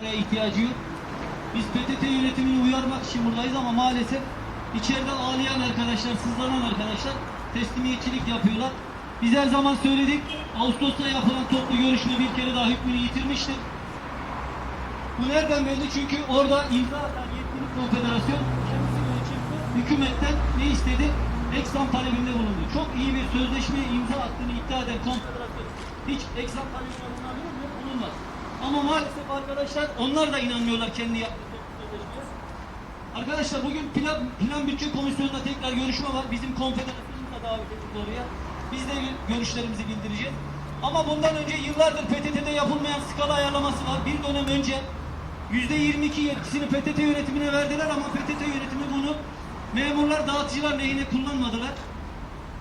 Paraya ihtiyacı yok. Biz PTT yönetimini uyarmak için buradayız ama maalesef içeride ağlayan arkadaşlar, sızlanan arkadaşlar teslimiyetçilik yapıyorlar. Biz her zaman söyledik, Ağustos'ta yapılan toplu görüşme bir kere daha hükmünü yitirmiştir. Bu nereden belli? Çünkü orada imza atan yetkili konfederasyon hükümetten ne istedi? Eksan talebinde bulundu. Çok iyi bir sözleşmeye imza attığını iddia eden konfederasyon hiç eksan talebine bulunabilir mi? Bulunmaz. Ama maalesef arkadaşlar onlar da inanmıyorlar kendi yaptığı. Arkadaşlar bugün plan, plan bütçe komisyonunda tekrar görüşme var. Bizim konfederasyonumuz da davet edildi oraya. Biz de görüşlerimizi bildireceğiz. Ama bundan önce yıllardır PTT'de yapılmayan skala ayarlaması var. Bir dönem önce %22 yetkisini PTT yönetimine verdiler ama PTT yönetimi bunu memurlar, dağıtıcılar lehine kullanmadılar.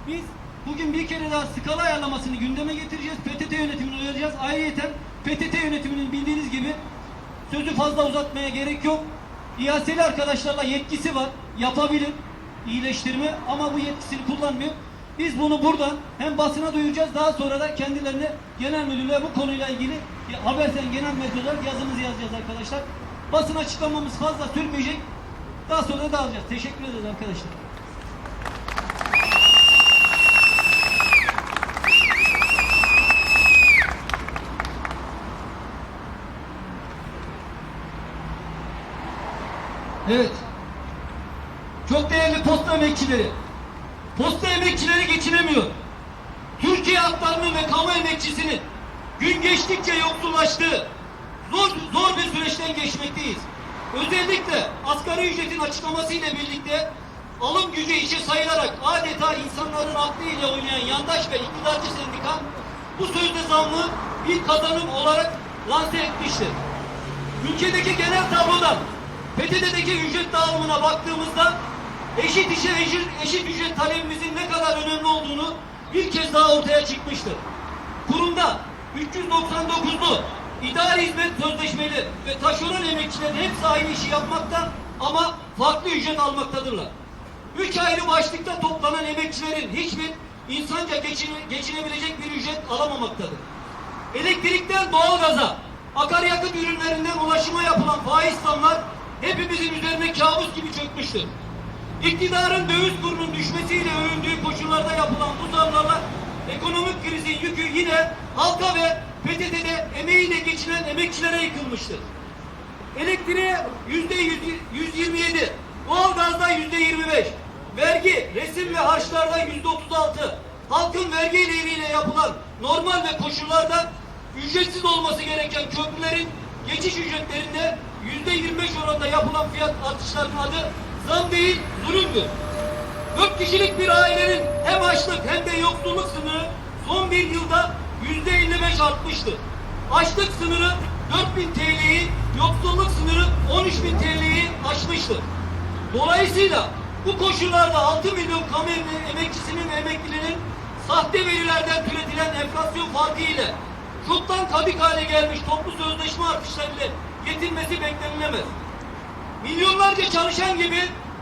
Biz bugün bir kere daha skala ayarlamasını gündeme getireceğiz. PTT yönetimini uyaracağız. Ayrıca PTT yönetiminin bildiğiniz gibi sözü fazla uzatmaya gerek yok. İHS'li arkadaşlarla yetkisi var. Yapabilir iyileştirme ama bu yetkisini kullanmıyor. Biz bunu buradan hem basına duyuracağız daha sonra da kendilerine genel müdürlüğe bu konuyla ilgili Habersen genel müdür olarak yazımızı yazacağız arkadaşlar. Basın açıklamamız fazla sürmeyecek. Daha sonra da dağılacağız. Teşekkür ederiz arkadaşlar. Evet. Çok değerli posta emekçileri. Posta emekçileri geçinemiyor. Türkiye hatlarının ve kamu emekçisinin gün geçtikçe yoksullaştığı zor, zor bir süreçten geçmekteyiz. Özellikle asgari ücretin açıklamasıyla birlikte alım gücü işe sayılarak adeta insanların aklıyla oynayan yandaş ve iktidarcı sendika bu sözde zammı bir kazanım olarak lanse etmiştir. Ülkedeki genel tablodan PTT'deki ücret dağılımına baktığımızda eşit işe eşit, eşit ücret talebimizin ne kadar önemli olduğunu bir kez daha ortaya çıkmıştır. Kurumda 399'lu idari hizmet sözleşmeli ve taşeron emekçilerin hepsi aynı işi yapmakta ama farklı ücret almaktadırlar. Üç ayrı başlıkta toplanan emekçilerin hiçbir insanca geçine, geçinebilecek bir ücret alamamaktadır. Elektrikten doğalgaza, akaryakıt ürünlerinden ulaşıma yapılan faiz zamlar hepimizin üzerine kabus gibi çökmüştür. İktidarın döviz kurunun düşmesiyle övündüğü koşullarda yapılan bu zamlarla ekonomik krizin yükü yine halka ve PTT'de emeğiyle geçinen emekçilere yıkılmıştır. Elektriğe yüzde yüz- 127, doğalgazda yüzde 25, vergi, resim ve harçlarda yüzde 36, halkın vergi ileriyle yapılan normal ve koşullarda ücretsiz olması gereken köprülerin geçiş ücretlerinde yüzde 25 oranında yapılan fiyat artışlarının adı zam değil, zulümdür. Dört kişilik bir ailenin hem açlık hem de yoksulluk sınırı son bir yılda yüzde 55 artmıştır. Açlık sınırı 4000 TL'yi, yoksulluk sınırı 13.000 TL'yi aşmıştır. Dolayısıyla bu koşullarda 6 milyon kamu em- emekçisinin ve emeklinin sahte verilerden türetilen enflasyon farkı ile çoktan kadık hale gelmiş toplu sözleşme artışlarıyla getirmesi beklenilemez. Milyonlarca çalışan gibi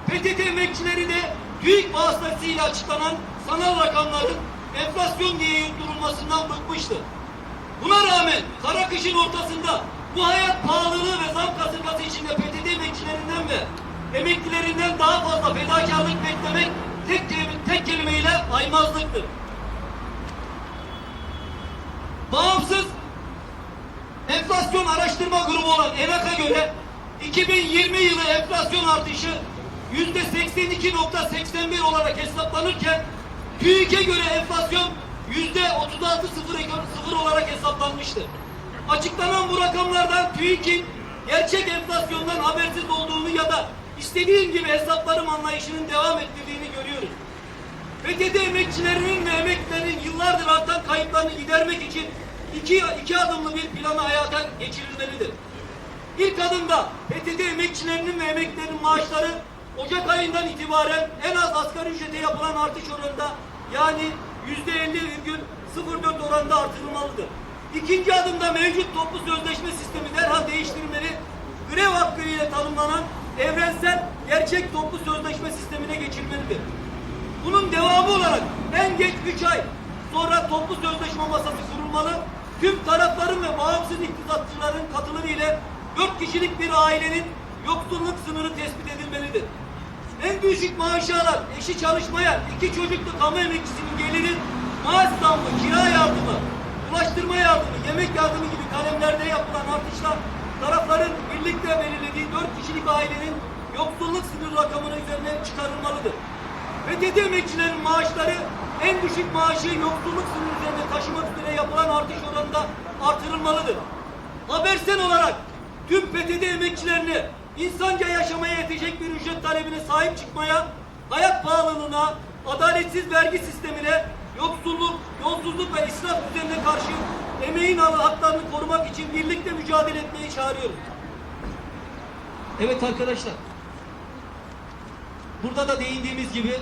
PTT emekçileri de TÜİK vasıtasıyla açıklanan sanal rakamların enflasyon diye yutturulmasından bıkmıştır. Buna rağmen kara kışın ortasında bu hayat pahalılığı ve zam kasırgası içinde PTT emekçilerinden ve emeklilerinden daha fazla fedakarlık beklemek tek, tek kelimeyle aymazlıktır. Bağımsız enflasyon araştırma grubu olan ENAK'a göre 2020 yılı enflasyon artışı yüzde 82.81 olarak hesaplanırken TÜİK'e göre enflasyon yüzde 36.0 olarak hesaplanmıştır. Açıklanan bu rakamlardan TÜİK'in gerçek enflasyondan habersiz olduğunu ya da istediğim gibi hesaplarım anlayışının devam ettirdiğini görüyoruz. PTT emekçilerinin ve emeklilerin yıllardır artan kayıplarını gidermek için iki, iki adımlı bir planı hayata geçirilmelidir. İlk adımda PTT emekçilerinin ve emeklilerin maaşları Ocak ayından itibaren en az asgari ücrete yapılan artış oranında yani yüzde 50,04 oranında artırılmalıdır. İkinci adımda mevcut toplu sözleşme sistemi derhal değiştirilmeli, grev hakkı ile tanımlanan evrensel gerçek toplu sözleşme sistemine geçilmelidir. Bunun devamı olarak en geç 3 ay sonra toplu sözleşme masası kurulmalı. Tüm tarafların ve bağımsız iktisatçıların katılımı ile 4 kişilik bir ailenin yoksulluk sınırı tespit edilmelidir. En düşük maaşı alan, eşi çalışmayan, iki çocuklu kamu emekçisinin geliri maaş zammı, kira yardımı, ulaştırma yardımı, yemek yardımı gibi kalemlerde yapılan artışla tarafların birlikte belirlediği 4 kişilik ailenin yoksulluk sınır rakamının üzerine çıkarılmalıdır. PTT emekçilerin maaşları en düşük maaşı yoksulluk sınırı üzerinde taşımak üzere yapılan artış oranında artırılmalıdır. Habersen olarak tüm PTT emekçilerini insanca yaşamaya yetecek bir ücret talebine sahip çıkmaya, hayat pahalılığına, adaletsiz vergi sistemine, yoksulluk, yolsuzluk ve israf düzenine karşı emeğin haklarını korumak için birlikte mücadele etmeyi çağırıyoruz. Evet arkadaşlar. Burada da değindiğimiz gibi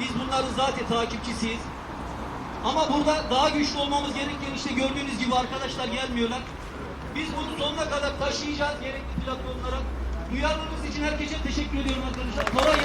biz bunların zaten takipçisiyiz. Ama burada daha güçlü olmamız gereken işte gördüğünüz gibi arkadaşlar gelmiyorlar. Biz bunu sonuna kadar taşıyacağız gerekli platformlara. Duyarlılığınız için herkese teşekkür ediyorum arkadaşlar. Kolay